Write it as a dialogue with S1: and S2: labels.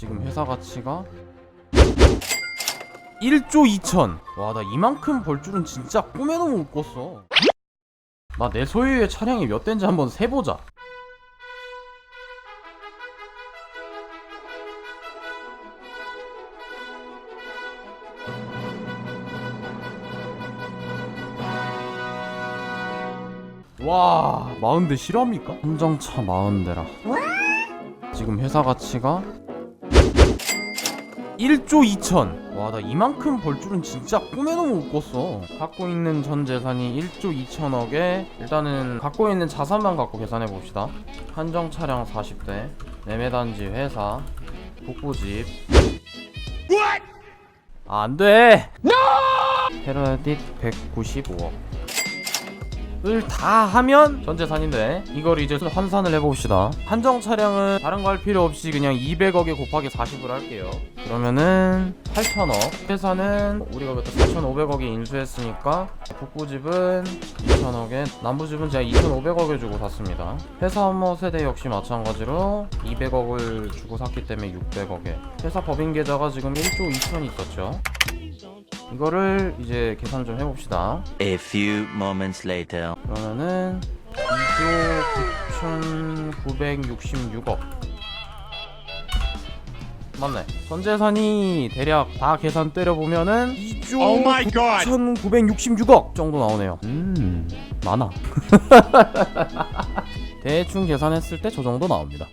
S1: 지금 회사 가치가 1조 2천. 와, 나 이만큼 벌 줄은 진짜 꿈에도 못 꿨어. 나 내 소유의 차량이 몇 대인지 한번 세보자. 와, 40대 실화입니까? 한정차 40대라. 지금 회사 가치가 1조 2천. 와, 나 이만큼 벌 줄은 진짜 꿈에도 못 꿨어. 갖고 있는 전 재산이 1조 2천억에 일단은 갖고 있는 자산만 갖고 계산해 봅시다. 한정 차량 40대, 매매단지 회사, 북부집. 아, 안 돼. 헤르딧 195억. 을다 하면 전 재산인데 이걸 이제 환산을 해봅시다. 한정 차량은 다른 거 할 필요 없이 그냥 200억에 곱하기 40을 할게요. 그러면은 8천억. 회사는 우리가 그때 4,500억에 인수했으니까 북부집은 2천억에 남부집은 제가 2,500억에 주고 샀습니다. 회사 업무 세대 역시 마찬가지로 200억을 주고 샀기 때문에 600억에. 회사 법인 계좌가 지금 1조 2천 있었죠 이거를 이제 계산 좀 해봅시다.
S2: A few moments later.
S1: 그러면은 2조 9,966억. 맞네. 전재산이 대략 다 계산 때려보면은 2조
S3: Oh my God.
S1: 9,966억 정도 나오네요. 음. 많아. 대충 계산했을 때 저 정도 나옵니다